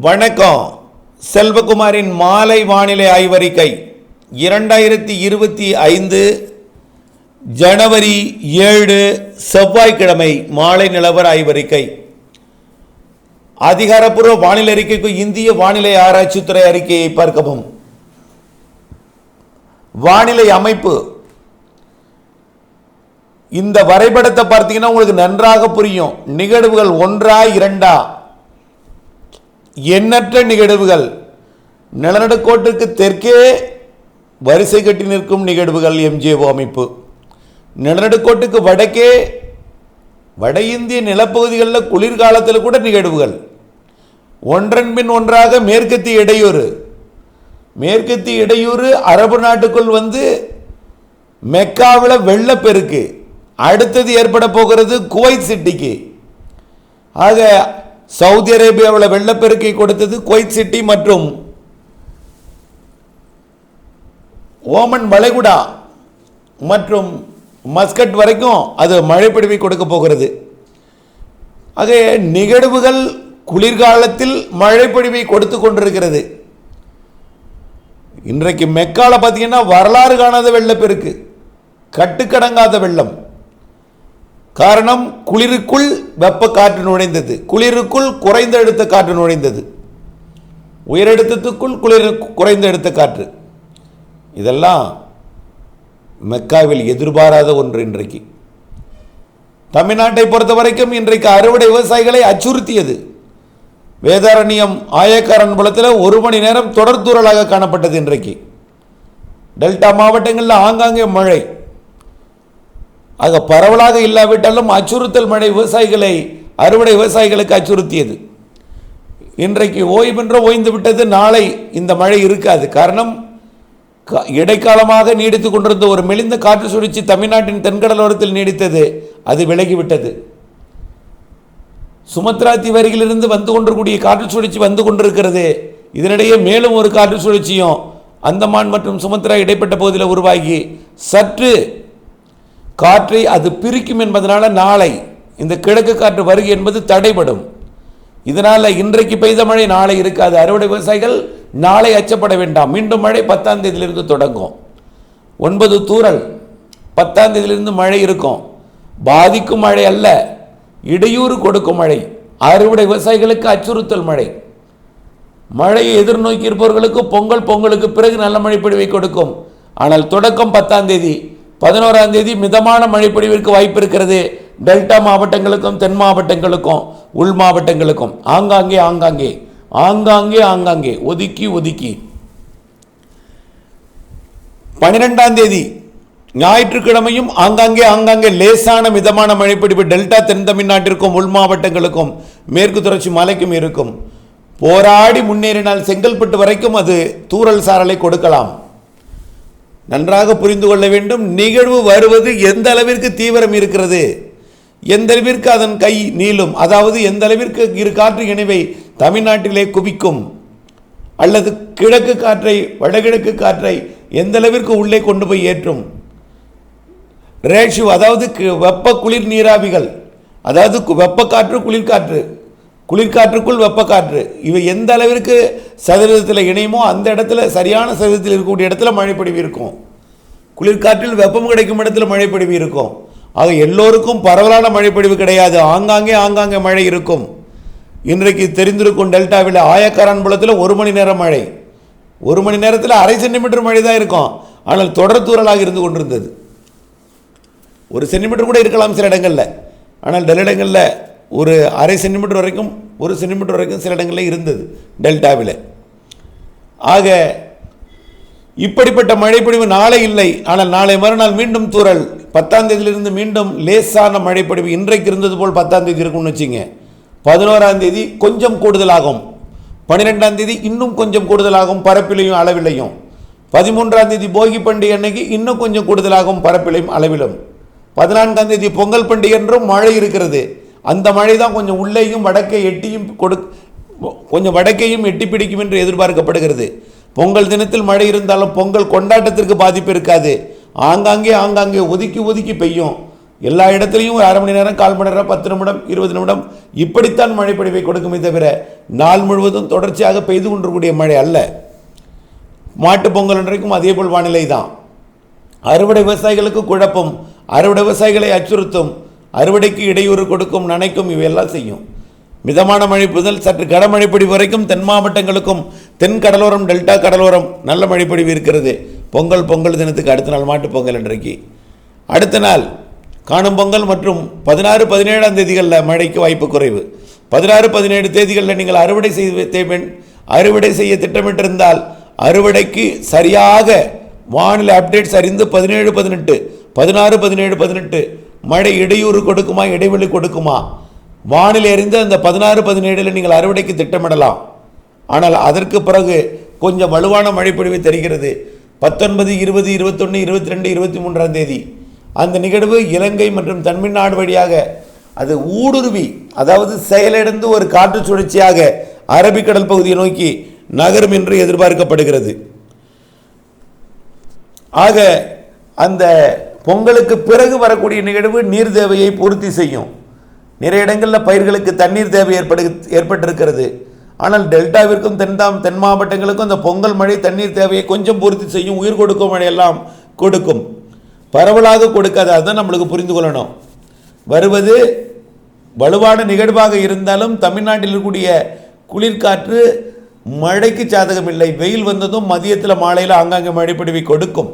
வணக்கம். செல்வகுமாரின் மாலை வானிலை ஆய்வறிக்கை. இரண்டாயிரத்தி இருபத்தி ஐந்து ஜனவரி ஏழு செவ்வாய்க்கிழமை மாலை நிலவர ஆய்வறிக்கை. அதிகாரப்பூர்வ வானிலை அறிக்கைக்கு இந்திய வானிலை ஆராய்ச்சித்துறை அறிக்கையை பார்க்கவும். வானிலை அமைப்பு. இந்த வரைபடத்தை பார்த்தீங்கன்னா உங்களுக்கு நன்றாக புரியும். நிகழ்வுகள் ஒன்றா இரண்டா? எண்ணற்ற நிகழ்வுகள். நிலநடுக்கோட்டுக்கு தெற்கே வரிசை கட்டி நிற்கும் நிகழ்வுகள் எம்ஜிஓ அமைப்பு. நிலநடுக்கோட்டுக்கு வடக்கே வட இந்திய நிலப்பகுதிகளில் குளிர்காலத்தில் கூட நிகழ்வுகள். ஒன்றன் பின் ஒன்றாக மேற்கத்திய இடையூறு. மேற்கத்திய இடையூறு அரபு நாட்டுக்குள் வந்து மெக்காவில் வெள்ளப்பெருக்கு. அடுத்தது ஏற்பட போகிறது குவைத் சிட்டிக்கு. ஆக சவுதி அரேபியாவில் வெள்ளப்பெருக்கை கொடுத்தது குவைத் சிட்டி மற்றும் ஓமன் வளைகுடா மற்றும் மஸ்கட் வரைக்கும் அது மழைப்பிடிவை கொடுக்க போகிறது. ஆக நிகழ்வுகள் குளிர்காலத்தில் மழைப்பொழிவை கொடுத்து கொண்டிருக்கிறது. இன்றைக்கு மெக்கால பார்த்தீங்கன்னா வரலாறு காணாத வெள்ளப்பெருக்கு கட்டுக்கடங்காத வெள்ளம். காரணம் குளிருக்குள் வெப்ப காற்று நுழைந்தது. குளிருக்குள் குறைந்த அழுத்த காற்று நுழைந்தது. உயரழுத்தத்துக்குள் குளிர் குறைந்த அழுத்த காற்று. இதெல்லாம் மெக்காவில் எதிர்பாராத ஒன்று இன்றைக்கு. தமிழ்நாட்டை பொறுத்த வரைக்கும் இன்றைக்கு அறுவடை விவசாயிகளை அச்சுறுத்தியது. வேதாரண்யம் ஆயக்காரன் புலத்தில் ஒரு மணி நேரம் தொடர்தூரலாக காணப்பட்டது இன்றைக்கு. டெல்டா மாவட்டங்களில் ஆங்காங்கே மழை. ஆக பரவலாக இல்லாவிட்டாலும் அச்சுறுத்தல் மழை விவசாயிகளை அறுவடை விவசாயிகளுக்கு அச்சுறுத்தியது. இன்றைக்கு ஓய்வென்ற ஓய்ந்து விட்டது நாளை இந்த மழை இருக்காது. காரணம் க- இடைக்காலமாக நீடித்து கொண்டிருந்த ஒரு மெலிந்த காற்று சுழற்சி தமிழ்நாட்டின் தென்கடலோரத்தில் நீடித்தது. அது விலகிவிட்டது. சுமத்ரா தீவரியிலிருந்து வந்து கொண்டிருக்கூடிய காற்று சுழற்சி வந்து கொண்டிருக்கிறது. இதனிடையே மேலும் ஒரு காற்று சுழற்சியும் அந்தமான் மற்றும் சுமத்ரா இடைப்பட்ட பகுதியில் உருவாகி சற்று காற்றை அது பிரிக்கும் என்பதனால் நாளை இந்த கிழக்கு காற்று வருகை என்பது தடைபடும். இதனால் இன்றைக்கு பெய்த மழை நாளை இருக்காது. அறுவடை விவசாயிகள் நாளை அச்சப்பட வேண்டாம். மீண்டும் மழை பத்தாம் தேதியிலிருந்து தொடங்கும். ஒன்பது தூரல் பத்தாம் தேதியிலிருந்து மழை இருக்கும். பாதிக்கும் மழை அல்ல இடையூறு கொடுக்கும் மழை. அறுவடை விவசாயிகளுக்கு அச்சுறுத்தல் மழை. மழையை எதிர்நோக்கி இருப்பவர்களுக்கு பொங்கல் பொங்கலுக்கு பிறகு நல்ல மழைப்பொழிவை கொடுக்கும். ஆனால் தொடக்கம் பத்தாம் தேதி பதினோராம் தேதி மிதமான மழைப்பொழிவிற்கு வாய்ப்பு இருக்கிறது. டெல்டா மாவட்டங்களுக்கும் தென் மாவட்டங்களுக்கும் உள் மாவட்டங்களுக்கும். ஆங்காங்கே ஆங்காங்கே. ஆங்காங்கே ஆங்காங்கே. ஒதுக்கி ஒதுக்கி. பன்னிரெண்டாம் தேதி ஞாயிற்றுக்கிழமையும் ஆங்காங்கே ஆங்காங்கே லேசான மிதமான மழைப்பிடிப்பு டெல்டா தென் தமிழ்நாட்டிற்கும் உள் மாவட்டங்களுக்கும் மேற்கு தொடர்ச்சி மலைக்கும் இருக்கும். போராடி முன்னேறினால் செங்கல்பட்டு வரைக்கும் அது தூறல் சாரலை கொடுக்கலாம். நன்றாக புரிந்து கொள்ள வேண்டும். நிகழ்வு வருவது எந்த அளவிற்கு தீவிரம் இருக்கிறது? எந்த அளவிற்கு அதன் கை நீளும்? அதாவது எந்த அளவிற்கு இரு காற்று இணைவை தமிழ்நாட்டிலே குவிக்கும்? அல்லது கிழக்கு காற்றை வடகிழக்கு காற்றை எந்த அளவிற்கு உள்ளே கொண்டு போய் ஏற்றும்? ரேஷியோ அதாவது கி- வெப்ப குளிர் நீராவிகள் அதாவது கு- வெப்ப காற்று குளிர்காற்று. குளிர்காற்றுக்குள் வெப்ப காற்று. இவை எந்த அளவிற்கு சதவீதத்தில் இணையுமோ அந்த இடத்துல சரியான சதவீதத்தில் இருக்கக்கூடிய இடத்துல மழைப்பொழிவு இருக்கும். குளிர்காற்றில் வெப்பம் கிடைக்கும் இடத்துல மழைப்பொழிவு இருக்கும். ஆக எல்லோருக்கும் பரவலான மழைப்பொழிவு கிடையாது. ஆங்காங்கே ஆங்காங்கே மழை இருக்கும். இன்றைக்கு தெரிந்திருக்கும் டெல்டாவில் ஆயக்காரன்புலத்தில் ஒரு மணி நேரம் மழை. ஒரு மணி நேரத்தில் அரை சென்டிமீட்டர் மழை தான் இருக்கும். ஆனால் தொடர் தூரலாக இருந்து கொண்டிருந்தது. ஒரு சென்டிமீட்டர் கூட இருக்கலாம் சில இடங்களில். ஆனால் சில இடங்களில் ஒரு அரை சென்டிமீட்டர் வரைக்கும் ஒரு சென்டிமீட்டர் வரைக்கும் சில இடங்களில் இருந்தது டெல்டாவில். ஆக இப்படிப்பட்ட மழைப்பொழிவு நாளை இல்லை. ஆனால் நாளை மறுநாள் மீண்டும் தூரல் பத்தாம் தேதியிலிருந்து மீண்டும் லேசான மழைப்பொழிவு இன்றைக்கு இருந்தது போல் பத்தாம் தேதி இருக்கும்னு வச்சுங்க. பதினோராம் தேதி கொஞ்சம் கூடுதலாகும். பன்னிரெண்டாம் தேதி இன்னும் கொஞ்சம் கூடுதலாகும் பரப்பிலையும் அளவிலையும். பதிமூன்றாம் தேதி போகி பண்டிகை அன்னைக்கு இன்னும் கொஞ்சம் கூடுதலாகும் பரப்பிலையும் அளவிலும். பதினான்காம் தேதி பொங்கல் பண்டிகை என்றும் மழை இருக்கிறது. அந்த மழை தான் கொஞ்சம் உள்ளேயும் வடக்கே எட்டியும் கொடு கொஞ்சம் வடக்கையும் எட்டி பிடிக்கும் என்று எதிர்பார்க்கப்படுகிறது. பொங்கல் தினத்தில் மழை இருந்தாலும் பொங்கல் கொண்டாட்டத்திற்கு பாதிப்பு இருக்காது. ஆங்காங்கே ஆங்காங்கே ஒதுக்கி ஒதுக்கி பெய்யும். எல்லா இடத்துலையும் ஒரு அரை மணி நேரம் கால் மணி நேரம் பத்து நிமிடம் இருபது நிமிடம் இப்படித்தான் மழைப்பொழிவை கொடுக்குமே தவிர நாள் முழுவதும் தொடர்ச்சியாக பெய்து கொண்டிருக்கூடிய மழை அல்ல. மாட்டுப் பொங்கல் அன்றைக்கும் அதே போல் வானிலை தான் அறுவடை விவசாயிகளுக்கு குழப்பம். அறுவடை விவசாயிகளை அச்சுறுத்தும். அறுவடைக்கு இடையூறு கொடுக்கும் நனைக்கும் இவையெல்லாம் செய்யும். மிதமான மழை முதல் சற்று கனமழைப்பொழிவு வரைக்கும் தென் மாவட்டங்களுக்கும் தென் கடலோரம் டெல்டா கடலோரம் நல்ல மழைப்பொழிவு இருக்கிறது. பொங்கல் பொங்கல் தினத்துக்கு அடுத்த நாள் மாட்டுப் பொங்கல் இன்றைக்கு அடுத்த நாள் காணும் பொங்கல் மற்றும் பதினாறு பதினேழாம் தேதிகளில் மழைக்கு வாய்ப்பு குறைவு. பதினாறு பதினேழு தேதிகளில் நீங்கள் அறுவடை செய்ய தேவை அறுவடை செய்ய திட்டமிட்டிருந்தால் அறுவடைக்கு சரியாக வானிலை அப்டேட்ஸ் அறிந்து பதினேழு பதினெட்டு பதினாறு பதினேழு பதினெட்டு மழை இடையூறு கொடுக்குமா இடைவெளி கொடுக்குமா? வானிலை அறிந்து அந்த பதினாறு பதினேழில் நீங்கள் அறுவடைக்கு திட்டமிடலாம். ஆனால் அதற்கு பிறகு கொஞ்சம் வலுவான மழைப்பொழிவு தெரிகிறது. பத்தொன்பது இருபது இருபத்தொன்று இருபத்தி ரெண்டு இருபத்தி மூன்றாம் தேதி. அந்த நிகழ்வு இலங்கை மற்றும் தமிழ்நாடு வழியாக அது ஊடுருவி அதாவது செயலிழந்து ஒரு காற்று சுழற்சியாக அரபிக்கடல் பகுதியை நோக்கி நகரும் என்று எதிர்பார்க்கப்படுகிறது. ஆக அந்த பொங்கலுக்கு பிறகு வரக்கூடிய நிகழ்வு நீர் தேவையை பூர்த்தி செய்யும். நிறைய இடங்களில் பயிர்களுக்கு தண்ணீர் தேவை ஏற்படு ஏற்பட்டிருக்கிறது. ஆனால் டெல்டாவிற்கும் தென்தாம் தென் மாவட்டங்களுக்கும் அந்த பொங்கல் மழை தண்ணீர் தேவையை கொஞ்சம் பூர்த்தி செய்யும் உயிர் கொடுக்கும் மழையெல்லாம் கொடுக்கும். பரவலாக கொடுக்காது அதுதான் நம்மளுக்கு புரிந்து கொள்ளணும். வருவது வலுவான நிகழ்வாக இருந்தாலும் தமிழ்நாட்டில் இருக்கக்கூடிய குளிர்காற்று மழைக்கு சாதகமில்லை. வெயில் வந்ததும் மதியத்தில் மாலையில் ஆங்காங்கே மழைப்பிடிவை கொடுக்கும்.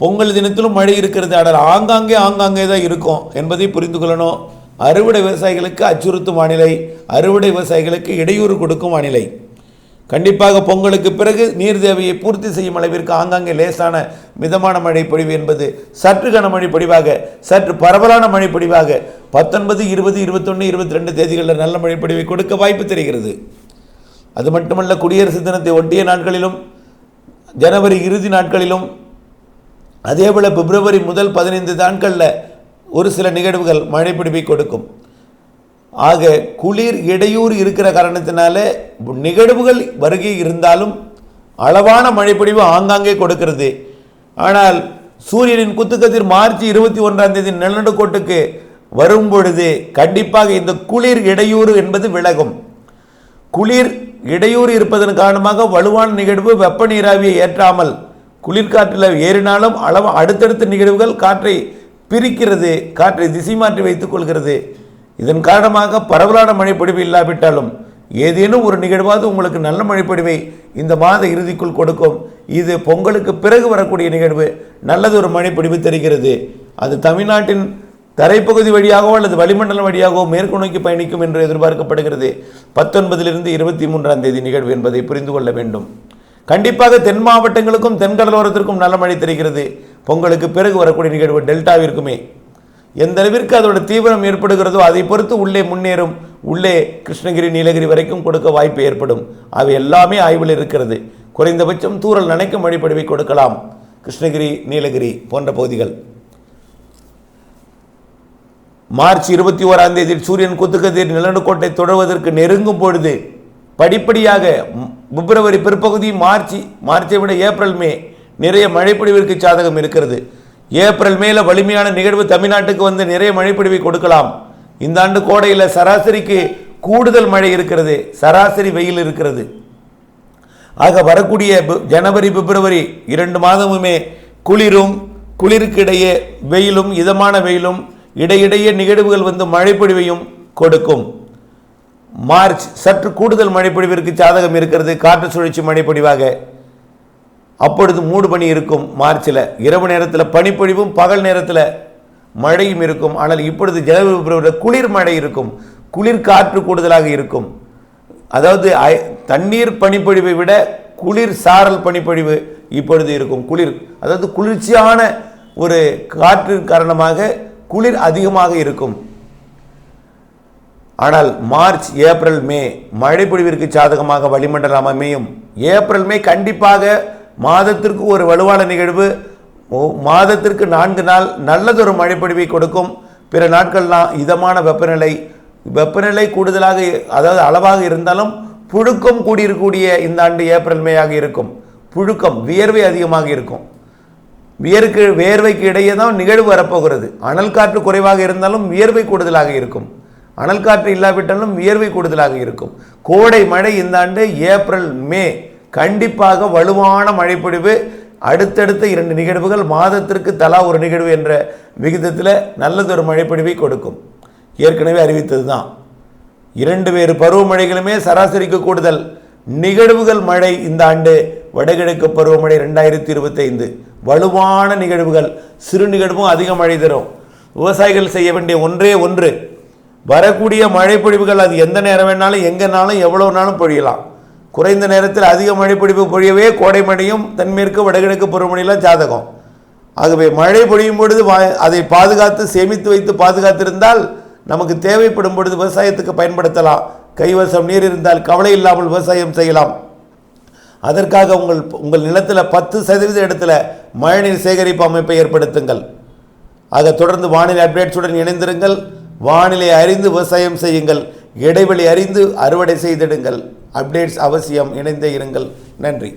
பொங்கல் தினத்திலும் மழை இருக்கிறது. ஆனால் ஆங்காங்கே ஆங்காங்கே தான் இருக்கும் என்பதை புரிந்து கொள்ளணும். அறுவடை விவசாயிகளுக்கு அச்சுறுத்தும் வானிலை அறுவடை விவசாயிகளுக்கு இடையூறு கொடுக்கும் வானிலை. கண்டிப்பாக பொங்கலுக்கு பிறகு நீர் தேவையை பூர்த்தி செய்யும் அளவிற்கு ஆங்காங்கே லேசான மிதமான மழை பொழிவு என்பது சற்று கனமழை பொழிவாக சற்று பரவலான மழை பொழிவாக பத்தொன்பது இருபது இருபத்தொன்று இருபத்தி ரெண்டு தேதிகளில் நல்ல மழை பொழிவை கொடுக்க வாய்ப்பு தெரிகிறது. அது மட்டுமல்ல குடியரசு தினத்தை ஒட்டிய நாட்களிலும் ஜனவரி இறுதி நாட்களிலும் அதேபோல் பிப்ரவரி முதல் பதினைந்து நாட்களில் ஒரு சில நிகழ்வுகள் மழைப்பிடிப்பை கொடுக்கும். ஆக குளிர் இடையூறு இருக்கிற காரணத்தினால நிகழ்வுகள் வருகை இருந்தாலும் அளவான மழைப்பொழிவு ஆங்காங்கே கொடுக்கிறது. ஆனால் சூரியனின் குத்துக்கதிர் மார்ச் இருபத்தி ஒன்றாம் தேதி நிலநடுக்கோட்டுக்கு வரும் பொழுது கண்டிப்பாக இந்த குளிர் இடையூறு என்பது விலகும். குளிர் இடையூறு இருப்பதன் காரணமாக வலுவான நிகழ்வு வெப்ப நீராவியை ஏற்றாமல் குளிர்காற்றில் ஏறினாலும் அளவு அடுத்தடுத்த நிகழ்வுகள் காற்றை பிரிக்கிறது காற்றை திசை மாற்றி வைத்துக் கொள்கிறது. இதன் காரணமாக பரவலான மழைப்பொழிவு இல்லாவிட்டாலும் ஏதேனும் ஒரு நிகழ்வாவது உங்களுக்கு நல்ல மழைப்பொழிவை இந்த மாத இறுதிக்குள் கொடுக்கும். இது பொங்கலுக்கு பிறகு வரக்கூடிய நிகழ்வு. நல்லது ஒரு மழைப்பொழிவு தெரிகிறது. அது தமிழ்நாட்டின் தரைப்பகுதி வழியாகவோ அல்லது வளிமண்டலம் வழியாகவோ மேற்கு நோக்கி பயணிக்கும் என்று எதிர்பார்க்கப்படுகிறது. பத்தொன்பதிலிருந்து இருபத்தி மூன்றாம் தேதி நிகழ்வு என்பதை புரிந்து கொள்ள வேண்டும். கண்டிப்பாக தென் மாவட்டங்களுக்கும் தென்கடலோரத்திற்கும் நல்ல மழை தெரிகிறது பொங்கலுக்கு பிறகு வரக்கூடிய நிகழ்வு டெல்டாவிற்குமே. எந்த அளவிற்கு அதோட தீவிரம் ஏற்படுகிறதோ அதை பொறுத்து உள்ளே முன்னேறும் உள்ளே கிருஷ்ணகிரி நீலகிரி வரைக்கும் கொடுக்க வாய்ப்பு ஏற்படும். அவை எல்லாமே ஆய்வில் இருக்கிறது. குறைந்தபட்சம் தூறல் நனைக்கும் வழிபடுவை கொடுக்கலாம். கிருஷ்ணகிரி நீலகிரி போன்ற பகுதிகள். மார்ச் இருபத்தி ஓராம் தேதி சூரியன் குத்துக்கதிர் நிலநடுக்கோட்டை தொடர்வதற்கு நெருங்கும் பொழுது படிப்படியாக பிப்ரவரி பிற்பகுதி மார்ச் மார்ச்சை விட ஏப்ரல் மே நிறைய மழைப்பொழிவிற்கு சாதகம் இருக்கிறது. ஏப்ரல் மேல வலிமையான நிகழ்வு தமிழ்நாட்டுக்கு வந்து நிறைய மழைப்பொழிவை கொடுக்கலாம். இந்த ஆண்டு கோடையில் சராசரிக்கு கூடுதல் மழை இருக்கிறது. சராசரி வெயில் இருக்கிறது. ஆக வரக்கூடிய ஜனவரி பிப்ரவரி இரண்டு மாதமுமே குளிரும் குளிருக்கு இடையே வெயிலும் இதமான வெயிலும் இடையிடையே நிகழ்வுகள் வந்து மழைப்பொழிவையும் கொடுக்கும். மார்ச் சற்று கூடுதல் மழைப்பொழிவிற்கு சாதகம் இருக்கிறது காற்று சுழற்சி மழைப்பொழிவாக. அப்பொழுது மூடு பனி இருக்கும் மார்ச்சில். இரவு நேரத்தில் பனிப்பொழிவும் பகல் நேரத்தில் மழையும் இருக்கும். ஆனால் இப்பொழுது ஜனவரி பிப்ரவரியில் குளிர் மழை இருக்கும். குளிர் காற்று கூடுதலாக இருக்கும். அதாவது ஐ- தண்ணீர் பனிப்பொழிவை விட குளிர் சாரல் பனிப்பொழிவு இப்பொழுது இருக்கும். குளிர் அதாவது குளிர்ச்சியான ஒரு காற்றின் காரணமாக குளிர் அதிகமாக இருக்கும். ஆனால் மார்ச் ஏப்ரல் மே மழைப்பொழிவிற்கு சாதகமாக வளிமண்டலம் அமையும். ஏப்ரல் மே கண்டிப்பாக மாதத்திற்கு ஒரு வலுவான நிகழ்வு. மாதத்திற்கு நான்கு நாள் நல்லதொரு மழைப்பொழிவை கொடுக்கும். பிற நாட்கள்லாம் இதமான வெப்பநிலை. வெப்பநிலை கூடுதலாக அதாவது அளவாக இருந்தாலும் புழுக்கம் கூடியிருக்கக்கூடிய இந்த ஆண்டு ஏப்ரல் மேயாக இருக்கும். புழுக்கம் வியர்வை அதிகமாக இருக்கும். வியர்க்கு வேர்வைக்கு இடையே தான் நிகழ்வு வரப்போகிறது. அனல் காற்று குறைவாக இருந்தாலும் வியர்வை கூடுதலாக இருக்கும். அனல் காற்று இல்லாவிட்டாலும் வியர்வை கூடுதலாக இருக்கும். கோடை மழை இந்த ஆண்டு ஏப்ரல் மே. கண்டிப்பாக வலுவான மழைப்பொழிவு. அடுத்தடுத்த இரண்டு நிகழ்வுகள் மாதத்திற்கு தலா ஒரு நிகழ்வு என்ற விகிதத்தில் நல்லதொரு மழைப்பொழிவை கொடுக்கும். ஏற்கனவே அறிவித்தது தான் இரண்டு வேறு பருவமழைகளுமே சராசரிக்கு கூடுதல். நிகழ்வுகள் மழை இந்த ஆண்டு வடகிழக்கு பருவமழை ரெண்டாயிரத்தி இருபத்தைந்து. வலுவான நிகழ்வுகள். சிறு நிகழ்வும் அதிக மழை தரும். விவசாயிகள் செய்ய வேண்டிய ஒன்றே ஒன்று. வரக்கூடிய மழைப்பொழிவுகள் அது எந்த நேரம் வேணாலும் எங்கேனாலும் எவ்வளோ நாளும் பொழியலாம். குறைந்த நேரத்தில் அதிக மழைப்பொழிவு பொழியவே கோடை மழையும் தென்மேற்கு வடகிழக்கு பருவமழையெல்லாம் ஜாதகம். ஆகவே மழை பொழியும் பொழுது வா- அதை பாதுகாத்து சேமித்து வைத்து பாதுகாத்திருந்தால் நமக்கு தேவைப்படும் பொழுது விவசாயத்துக்கு பயன்படுத்தலாம். கைவசம் நீர் இருந்தால் கவலை இல்லாமல் விவசாயம் செய்யலாம். அதற்காக உங்கள் உங்கள் நிலத்தில் பத்து சதவீத இடத்துல மழைநீர் சேகரிப்பு அமைப்பை ஏற்படுத்துங்கள். ஆக தொடர்ந்து வானிலை அப்டேட்ஸுடன் இணைந்திருங்கள். வானிலை அறிந்து விவசாயம் செய்யுங்கள். இடைவெளி அறிந்து அறுவடை செய்திடுங்கள். அப்டேட்ஸ் அவசியம் இணைந்தே இருங்கள். நன்றி.